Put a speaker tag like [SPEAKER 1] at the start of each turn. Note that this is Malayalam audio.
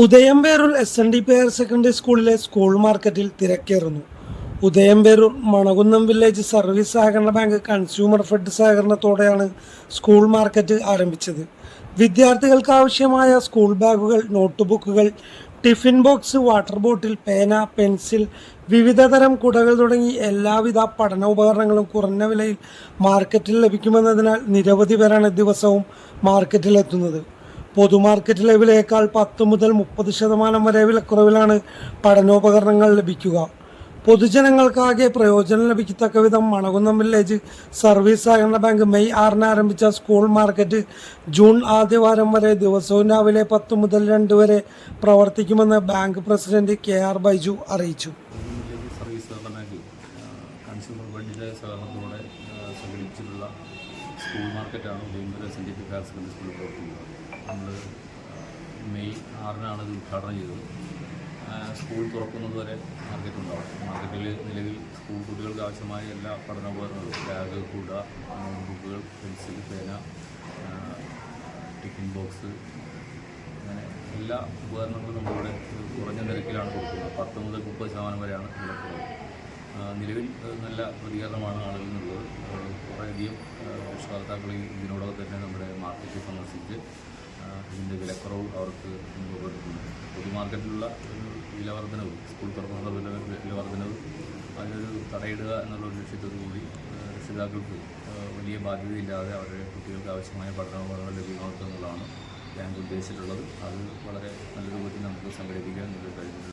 [SPEAKER 1] Udayamperoor S N D P higher secondary സ്കൂളിലെ സ്കൂൾ മാർക്കറ്റിൽ തിരക്കേറുന്നു. ഉദയം ഉദയംപേരൂർ മണകുന്നം വില്ലേജ് സർവീസ് സഹകരണ ബാങ്ക് കൺസ്യൂമർ ഫെഡ് സഹകരണത്തോടെയാണ് സ്കൂൾ മാർക്കറ്റ് ആരംഭിച്ചത്. വിദ്യാർത്ഥികൾക്ക് ആവശ്യമായ സ്കൂൾ ബാഗുകൾ നോട്ട് ബുക്കുകൾ ടിഫിൻ ബോക്സ് വാട്ടർ ബോട്ടിൽ പേന പെൻസിൽ വിവിധതരം കുടകൾ തുടങ്ങി എല്ലാവിധ പഠന ഉപകരണങ്ങളും കുറഞ്ഞ വിലയിൽ മാർക്കറ്റിൽ ലഭിക്കുമെന്നതിനാൽ നിരവധി പേരാണ് ദിവസവും മാർക്കറ്റിലെത്തുന്നത് പൊതുമാർക്കറ്റിലെ ലെവലേക്കാൾ പത്ത് മുതൽ മുപ്പത് ശതമാനം വരെ വിലക്കുറവിലാണ് പഠനോപകരണങ്ങൾ ലഭിക്കുക. പൊതുജനങ്ങൾക്കാകെ പ്രയോജനം ലഭിക്കത്തക്ക വിധം മണകുന്നം വില്ലേജ് സർവീസ് സഹകരണ ബാങ്ക് മെയ് ആറിന് ആരംഭിച്ച സ്കൂൾ മാർക്കറ്റ് ജൂൺ ആദ്യവാരം വരെ ദിവസവും രാവിലെ പത്ത് മുതൽ രണ്ട് വരെ പ്രവർത്തിക്കുമെന്ന് bank president K R Baiju അറിയിച്ചു.
[SPEAKER 2] കൺസ്യൂമർ സംഘടിപ്പിച്ചിട്ടുള്ള സ്കൂൾ മാർക്കറ്റാണ് ഉദയംപുര ഹയർ സെക്കൻഡറി സ്കൂളിൽ പ്രവർത്തിക്കുന്നത്. നമ്മൾ മെയ് ആറിനാണ് ഇത് ഉദ്ഘാടനം ചെയ്തത്. സ്കൂൾ തുറക്കുന്നത് വരെ മാർക്കറ്റ് ഉണ്ടാവും. മാർക്കറ്റിൽ നിലവിൽ സ്കൂൾ കുട്ടികൾക്ക് ആവശ്യമായ എല്ലാ പഠനോപകരണങ്ങളും ബാഗ് കുട ബുക്കുകൾ പെൻസിൽ പേന ടിഫിൻ ബോക്സ് അങ്ങനെ എല്ലാ ഉപകരണങ്ങളും നമ്മളിവിടെ കുറഞ്ഞ നിരക്കിലാണ് കൊടുക്കുന്നത്. പത്ത് മുതൽ മുപ്പത് ശതമാനം വരെയാണ് വിലക്കുറവ് നിലവിൽ നല്ല പ്രതികരണമാണ് ആളുകളിൽ നിന്നുള്ളത്. കുറേയധികം രക്ഷകർത്താക്കൾ ഇതിനോടൊപ്പം തന്നെ നമ്മുടെ മാർക്കറ്റ് സന്ദർശിച്ച് ഇതിന്റെ വിലക്കുറവ് അവർക്ക് അനുഭവപ്പെട്ടിട്ടുണ്ട് പൊതു മാർക്കറ്റിലുള്ള ഒരു വിലവർദ്ധനവ് സ്കൂൾ തുറക്കുന്ന വില വിലവർദ്ധനവ് അതിനൊരു തടയിടുക എന്നുള്ള ഒരു ലക്ഷ്യത്തോടു കൂടി രക്ഷിതാക്കൾക്ക് വലിയ ബാധ്യതയില്ലാതെ അവരുടെ കുട്ടികൾക്ക് ആവശ്യമായ പഠനോപകരണങ്ങൾ ലഭ്യമാക്കുക എന്നുള്ളതാണ് ബാങ്ക് ഉദ്ദേശിച്ചിട്ടുള്ളത്. അത് വളരെ നല്ല രൂപത്തിൽ നമുക്ക് സംഘടിപ്പിക്കാൻ കഴിഞ്ഞിട്ടുണ്ട്.